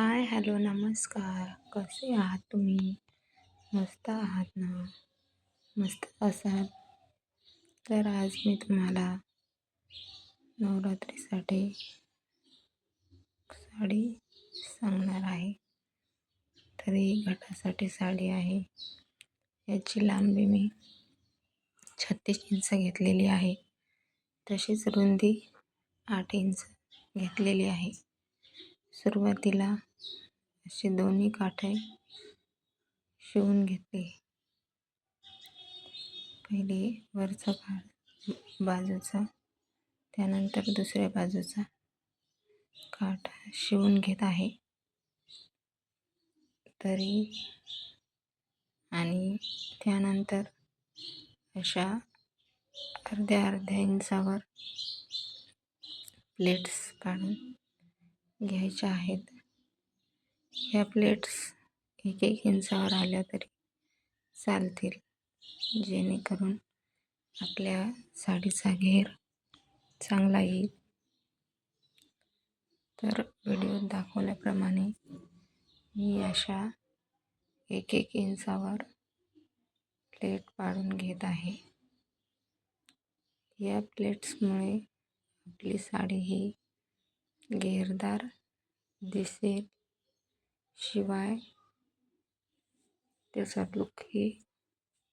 Hi hello नमस्कार. कसे आहात तुम्ही? मस्त आहात ना? मस्त असाल? तर आज मी तुम्हाला नवरात्रीसाठी साडी सांगणार आहे. तर ही घटासाठी साडी आहे. याची लांबी मी छत्तीस इंच घेतलेली आहे. तशीच रुंदी आठ इंच घेतलेली आहे. सुरुवातीला असे दोन्ही काठे शिवून घेतले. पहिले वरचा काठ बाजूचा त्यानंतर दुसऱ्या बाजूचा काठ शिवून घेत आहे. तरी आणि त्यानंतर अशा अर्ध्या अर्ध्या इंचावर प्लेट्स काढून घ्यायच्या आहेत. ह्या प्लेट्स एक एक इंचावर आल्या तरी चालतील. जेणेकरून आपल्या साडीचा घेर चांगला येईल. तर व्हिडिओत दाखवल्याप्रमाणे मी अशा एक एक इंचावर प्लेट पाडून घेत आहे. या प्लेट्समुळे आपली साडी ही घेरदार दिसेल. शिवाय त्याचा लुकही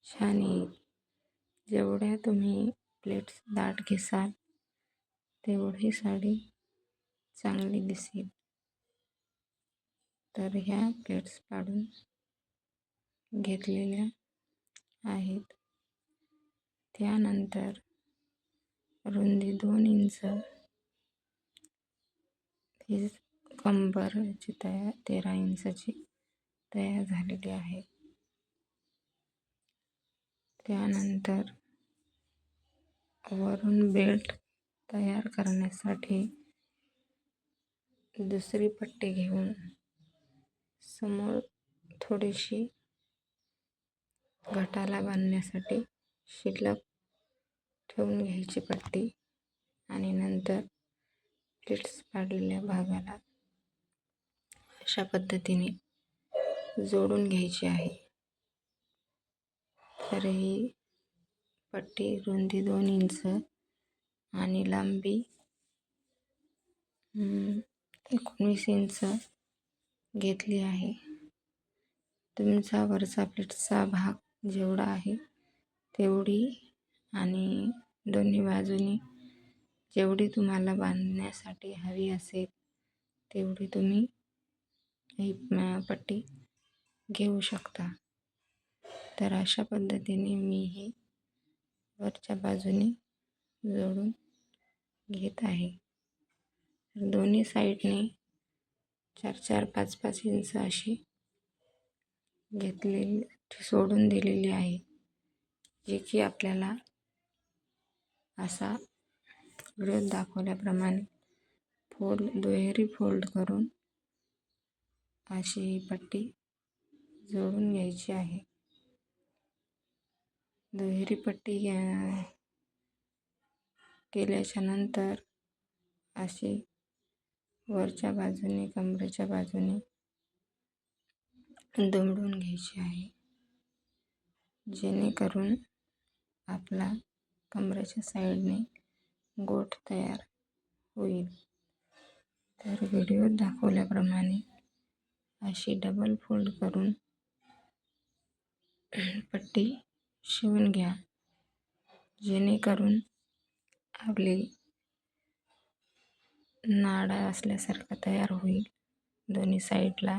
छान येईल. जेवढ्या तुम्ही प्लेट्स दाट घेसाल तेवढी साडी चांगली दिसेल. तर ह्या प्लेट्स पाडून घेतलेल्या आहेत. त्यानंतर रुंदी दोन इंच ही कंबरची तयार तेरा इंचाची तयार झालेली आहे. त्यानंतर वरून बेल्ट तयार करण्यासाठी दुसरी पट्टी घेऊन समोर थोडीशी घटाला बांधण्यासाठी शिल्लक ठेवून घ्यायची पट्टी आणि नंतर प्लेट्स पाडलेल्या भागाला अशा पद्धतीने जोडून घ्यायची आहे. तर ही पट्टी रुंदी दोन इंच आणि लांबी एकोणवीस इंच घेतली आहे. तुमचा वरचा प्लेटचा भाग जेवढा आहे तेवढी आणि दोन्ही बाजूनी जेवढी तुम्हाला बांधण्यासाठी हवी असेल तेवढी तुम्ही ही पट्टी घेऊ शकता. तर अशा पद्धतीने मी ही वरच्या बाजूने जोडून घेत आहे. दोन्ही साईडने चार चार पाच पाच इंच अशी घेतलेली सोडून दिलेली आहे. जे की आपल्याला असा व्हिडिओ दाखवल्याप्रमाणे फोल्ड दुहेरी फोल्ड करून अशी ही पट्टी जोडून घ्यायची आहे. दुहेरी पट्टी केल्याच्यानंतर अशी वरच्या बाजूने कमरेच्या बाजूने दुमडून घ्यायची आहे. जेणेकरून आपला कमरेच्या साईडने गोठ तयार होईल. तर व्हिडिओत दाखवल्याप्रमाणे अशी डबल फोल्ड करून पट्टी शिवून घ्या. जेणेकरून आपली नाडा असल्यासारखा तयार होईल दोन्ही साईडला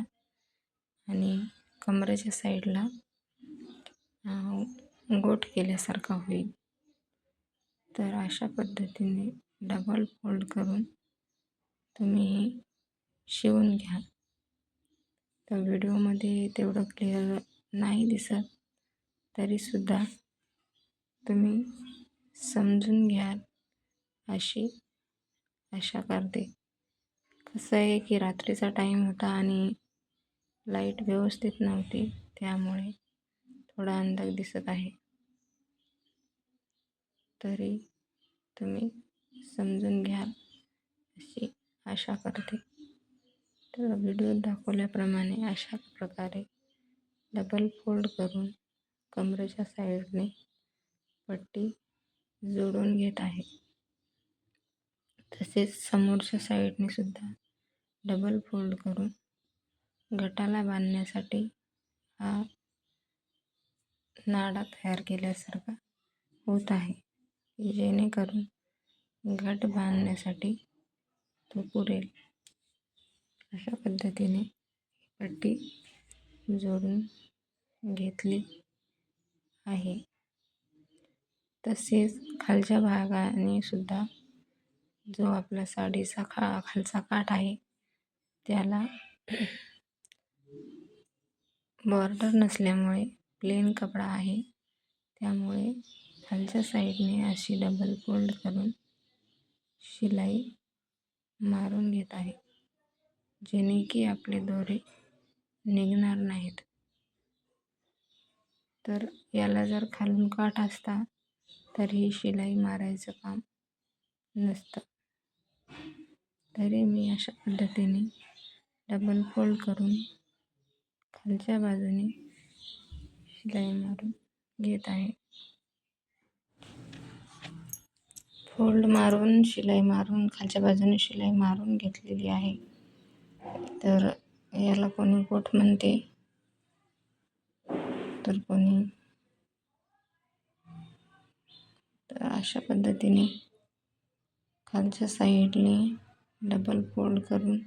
आणि कमरेच्या साईडला गोट केल्यासारखा होईल. तर अशा पद्धतीने डबल फोल्ड करून तुम्ही शिवून घ्या. तर व्हिडिओमध्ये तेवढं क्लिअर नाही दिसत तरीसुद्धा तुम्ही समजून घ्याल अशी आशा करते. कसं आहे की रात्रीचा टाईम होता आणि लाइट व्यवस्थित नव्हती त्यामुळे थोडा अंदाज दिसत आहे. तरी तुम्ही समजून घ्याल अशी आशा करते. तर व्हिडिओत दाखवल्याप्रमाणे अशा प्रकारे डबल फोल्ड करून कमरेच्या साईडने पट्टी जोडून घेत आहे. तसेच समोरच्या साईडने सुद्धा डबल फोल्ड करून गटाला बांधण्यासाठी हा नाडा तयार केल्यासारखा होत आहे. जेणेकरून घट बांधण्यासाठी तो पुरेल. अशा पद्धतीने पट्टी जोडून घेतली आहे. तसेच खालच्या भागाने सुद्धा जो आपला साडीचा खा खालचा काठ आहे त्याला बॉर्डर नसल्यामुळे प्लेन कपडा आहे. त्यामुळे खालच्या साईडने अशी डबल फोल्ड करून शिलाई मारून घेत आहे. जेणे की आपले दोरे निघणार नाहीत. तर याला जर खालून काठ असता तर ही शिलाई मारायचं काम नसतं. तरी मी अशा पद्धतीने डबल फोल्ड करून खालच्या बाजूने शिलाई मारून घेत आहे. फोल्ड मारून शिलाई मारून खालच्या बाजूने शिलाई मारून घेतलेली आहे. तर याला कोणी कोट म्हणते. तर कोणी तर अशा पद्धतीने खालच्या साईडने डबल फोल्ड करून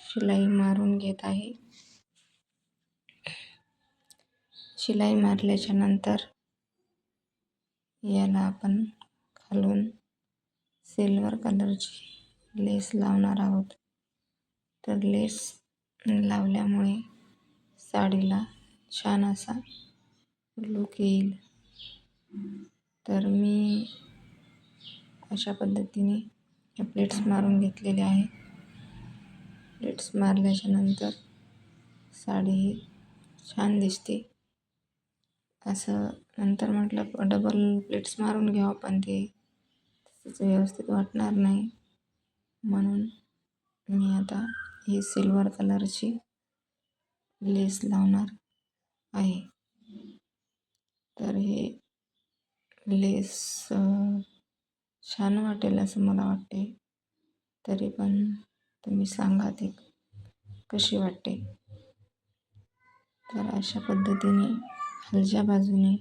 शिलाई मारून घेत आहे. शिलाई मारल्याच्या नंतर याला आपण खालून सिल्वर कलरची लेस लावणार आहोत. तर लेस लावल्यामुळे साडीला छान असा लुक येईल. तर मी अशा पद्धतीने प्लेट्स मारून घेतलेले आहे प्लेट्स मारल्याच्या नंतर साडी ही छान दिसते. असं नंतर म्हटलं डबल प्लेट्स मारून घ्यावं पण ते तसंच व्यवस्थित वाटणार नाही. म्हणून मी आता ही सिल्वर कलरची लेस लावणार आहे. तर हे लेस छान वाटेल असं मला वाटते. तरी पण तुम्ही सांगा ते कशी वाटते? तर अशा पद्धतीने खालच्या बाजूने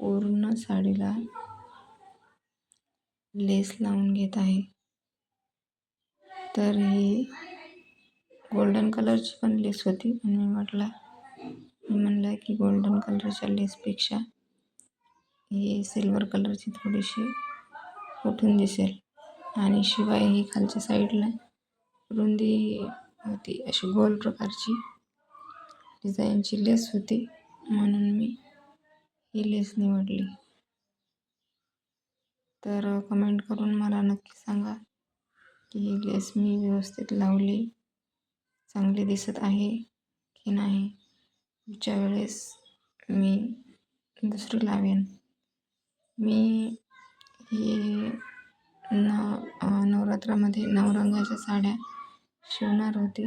पूर्ण साडीला लेस लावून घेत आहे. तर ही गोल्डन कलरची पण लेस होती. पण मी म्हटला मी म्हणलं की गोल्डन कलरच्या लेसपेक्षा ही सिल्वर कलरची थोडीशी उठून दिसेल. आणि शिवाय ही खालच्या साईडला रुंदी होती. अशी गोल प्रकारची डिझाईनची लेस होती. म्हणून मी ही लेस निवडली. तर कमेंट करून मला नक्की सांगा की ही लेस मी व्यवस्थित लावली चांगली दिसत आहे की नाही पुढच्या वेळेस मी दुसरी लावेन. मी हे न नवरात्रामध्ये नवरंगाच्या साड्या शिवणार होती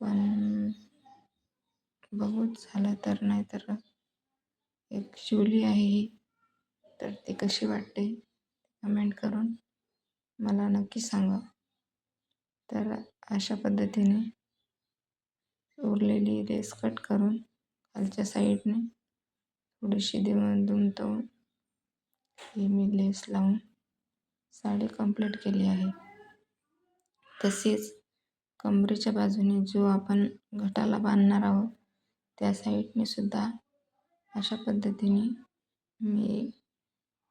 पण बघूच झालं तर नाही तर एक शिवली आहे ही तर ती कशी वाटते कमेंट करून मला नक्की सांगा. तर अशा पद्धतीने उरलेली रेस कट करून खालच्या साईडने थोडीशी देऊन दुमतवून ही मी लेस लावून साडी कंप्लीट केली आहे. तसेच कमरेच्या बाजूने जो आपण घटाला बांधणार आहोत त्या साईडने सुद्धा अशा पद्धतीने मी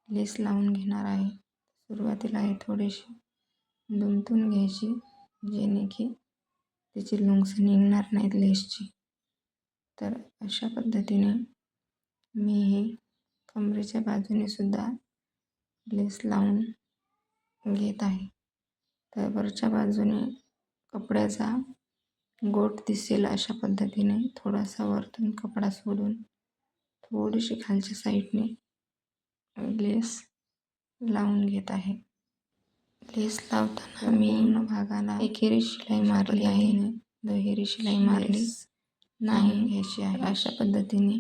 लेस लावून घेणार आहे. सुरुवातीला हे थोडीशी दुमतून घ्यायची जेणे की त्याची लुंग्स निघणार नाहीत लेसची तर अशा पद्धतीने मी हे कमरेच्या बाजूने सुद्धा लेस लावून घेत आहे. तर वरच्या बाजूने कपड्याचा गोट दिसेल अशा पद्धतीने थोडासा वरतून कपडा सोडून थोडीशी खालच्या साईडने लेस लावून घेत आहे. लेस लावताना मी पूर्ण भागाला एकेरी शिलाई मारली आहे. दुहेरी शिलाई मारली नाही घ्यायची आहे. अशा पद्धतीने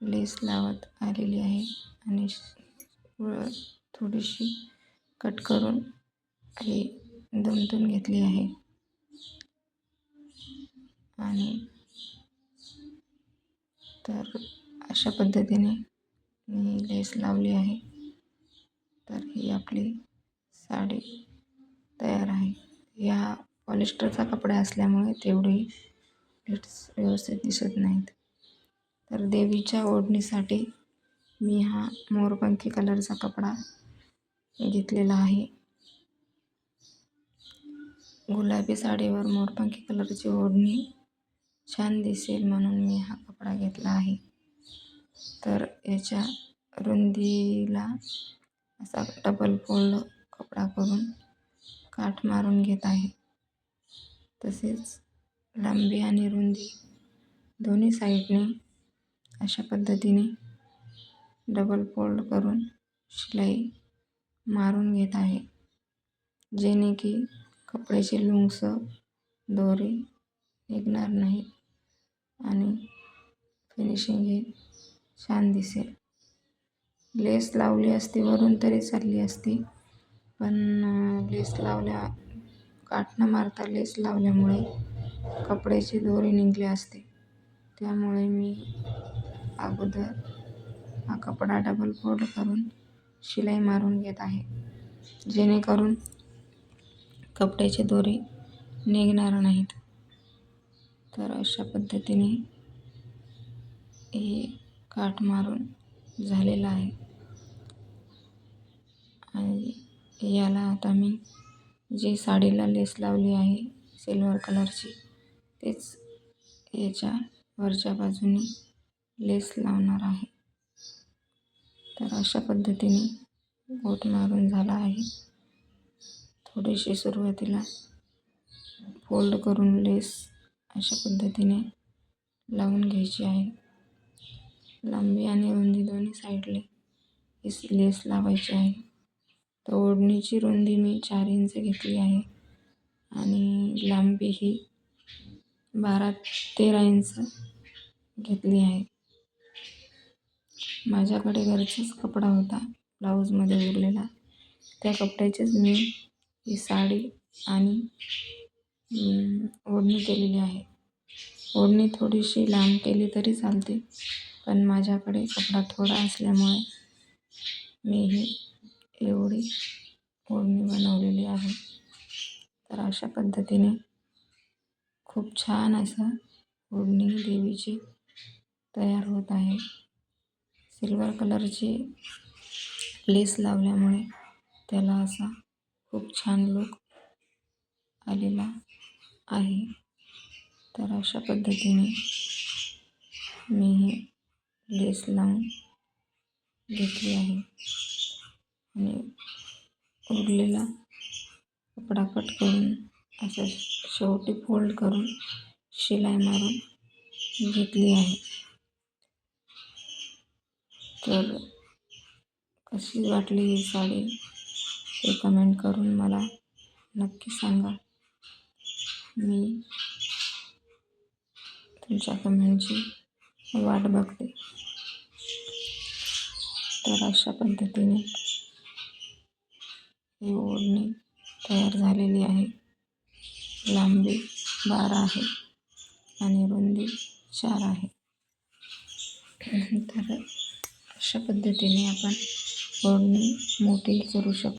लेस लावत आलेली आहे आणि थोडीशी कट करून ही दोनतून घेतली आहे. आणि तर अशा पद्धतीने मी लेस लावली आहे. तर ही आपली साडी तयार आहे. या पॉलिस्टरचा कपडा असल्यामुळे तेवढे प्लेट्स व्यवस्थित दिसत नाहीत. तर देवीच्या ओढणीसाठी मी हा मोरपंखी कलरचा कपडा घेतलेला आहे. गुलाबी साडीवर मोरपंखी कलरची ओढणी छान दिसेल म्हणून मी हा कपडा घेतला आहे. तर याच्या रुंदीला असा डबल फोल्ड कपडा करून काठ मारून घेत आहे. तसेच लांबी आणि रुंदी दोन्ही साईडने अशा पद्धतीने डबल फोल्ड करून शिलाई मारून घेत आहे. जेणे की कपड्याचे लुंगस दोरे निघणार नाही आणि फिनिशिंग हे छान दिसेल. लेस लावली असती वरून तरी चालली असती पण लेस लावल्या काठ न मारता लेस लावल्यामुळे कपड्याची दोरे निघली असते. त्यामुळे मी अगोदर हा कपडा डबल फोल्ड करून शिलाई मारून घेत आहे. जेणेकरून कपड्याचे दोरे निघणार नाहीत. तर अशा पद्धतीने हे काठ मारून झालेलं आहे. आणि याला आता मी जी साडीला लेस लावली आहे सिल्वर कलरची तेच याच्या वरच्या बाजूने लेस लावणार आहे. तर अशा पद्धतीने बोट मारून झाला आहे. थोडीशी सुरुवातीला फोल्ड करून लेस अशा पद्धतीने लावून घ्यायची आहे. लांबी आणि रुंदी दोन्ही साईडले लेस लावायची आहे. तर ओढणीची रुंदी मी चार इंच घेतली आहे. आणि लांबी ही बारा तेरा इंच घेतली आहे. माझ्याकडे घरचाच कपडा होता. ब्लाऊजमध्ये उरलेला. त्या कपड्याचीच मी ही साडी आणि ओढणी केलेली आहे. ओढणी थोडीशी लांब केली तरी चालते. पण माझ्याकडे कपडा थोडा असल्यामुळे मी ही एवढी ओढणी बनवलेली आहे. तर अशा पद्धतीने खूप छान असा ओढणी देवीची तयार होत आहे. सिल्वर कलरची लेस लावल्यामुळे त्याला असा खूप छान लुक आलेला आहे. तर अशा पद्धतीने मी ही लेस लावून घेतली आहे. आणि उरलेला कपडा कट करून असं शेवटी फोल्ड करून शिलाई मारून घेतली आहे. तर कशी वाटली ही साडी ते कमेंट करून मला नक्की सांगा. मी तुमच्या कमेंटची वाट बघते. तर अशा पद्धतीने ही ओढणी तयार झालेली आहे. लांबी बारा आहे आणि रुंदी चार आहे. तर अशा पद्धतीने आपण ओढणी मोठी करू शकतो.